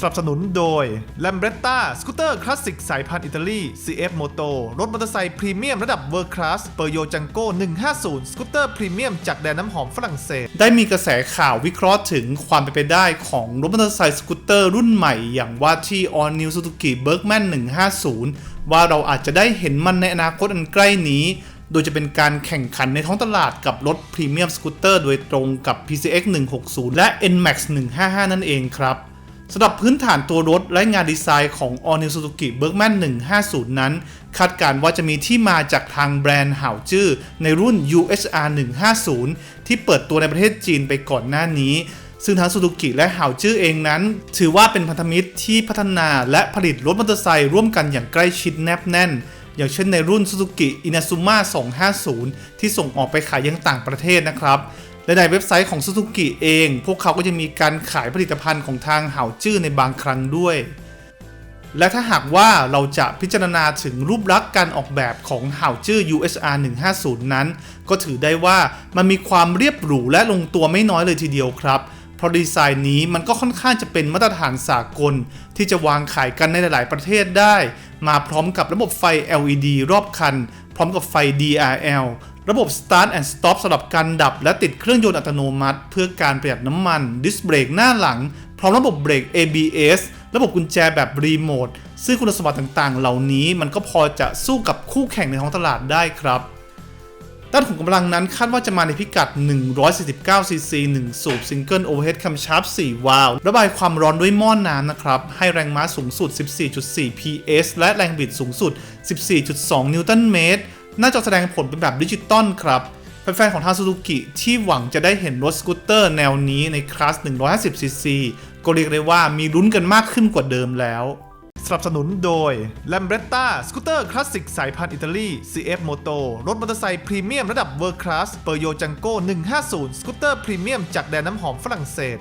สนับสนุนโดย l a m b r e t t a สกูตเตอร์คลาสสิกสายพันธุ์อิตาลี CF Moto รถมอเตอร์ไซค์พรีเมียมระดับเวอร์คลาสเปอร์โยจังโก้150 สกูตเตอร์พรีเมียมจากแดนน้ำหอมฝรั่งเศส ได้มีกระแสข่าววิเคราะห์ถึงความเป็นไปได้ของรถมอเตอร์ไซค์สกูตเตอร์รุ่นใหม่ อย่างว่าที่ All New Suzuki Bergman 150 ว่าเราอาจจะได้เห็นมันในอนาคตอันใกล้นี้โดยจะเป็นการแข่งขันในท้องตลาดกับรถพรีเมียมสกูตเตอร์โดยตรงกับ PCX 160 และ NMAX 155 นั่นเองครับ สำหรับพื้นฐานตัวรถและงานดีไซน์ของ All New Suzuki Bergman 150 นั้น คาดการณ์ว่าจะมีที่มาจากทางแบรนด์เห่าจื้อในรุ่น UHR 150 ที่เปิดตัวในประเทศจีนไปก่อนหน้านี้ ซึ่งทั้ง Suzuki และเห่าจื้อเองนั้น ถือว่าเป็นพันธมิตรที่พัฒนาและผลิตรถมอเตอร์ไซค์ร่วมกันอย่างใกล้ชิดแนบแน่น อย่างเช่นในรุ่น Suzuki Inazuma 250 ที่ส่งออกไปขายยังต่างประเทศนะครับ ในเว็บไซต์ของ Suzuki เอง พวกเขาก็จะมีการขายผลิตภัณฑ์ของทางเห่าจื้อในบางครั้งด้วย และถ้าหากว่าเราจะพิจารณาถึงรูปลักษณ์การออกแบบของเห่าจื้อ USR 150 นั้น ก็ถือได้ว่ามันมีความเรียบหรูและลงตัวไม่น้อยเลยทีเดียวครับ เพราะดีไซน์นี้มันก็ค่อนข้างจะเป็นมาตรฐานสากล ที่จะวางขายกันในหลาย ๆ ประเทศได้ มาพร้อมกับระบบไฟ LED รอบคัน พร้อมกับไฟ DRL ระบบ Start and Stop สำหรับการดับและติดเครื่องยนต์อัตโนมัติ เพื่อการประหยัดน้ำมัน ดิสเบรกหน้าหลัง พร้อมระบบเบรก ABS ระบบกุญแจแบบรีโมท ซึ่งคุณสมบัติต่างๆ เหล่านี้มันก็พอจะสู้กับคู่แข่งในท้องตลาดได้ครับ ด้านขุมกำลังนั้นคาดว่าจะมาในพิกัด 149 ซีซี 1 สูบซิงเกิลโอเวอร์เฮดคัมชาร์ป4 วาล์วระบายความร้อนด้วยหม้อนน้ำนะครับ ให้แรงม้าสูงสุด 14.4 PS และแรงบิดสูงสุด 14.2 นิวตันเมตร หน้าจอแสดงผลเป็นแบบดิจิตอลครับแฟนๆของทางซูซูกิที่หวังจะได้เห็นรถสกูตเตอร์แนวนี้ในคลาส 150ซีซีก็เรียกได้ว่ามีลุ้นกันมากขึ้นกว่าเดิมแล้ว สนับสนุนโดย l a m b r e t t a สกูตเตอร์คลาสสิกสายพันธุ์อิตาลี CF Moto รถมอเตอร์ไซค์พรีเมียมระดับเวอร์คลาสเปอร์โยจังโก้150 สกูตเตอร์พรีเมียมจากแดนน้ำหอมฝรั่งเศส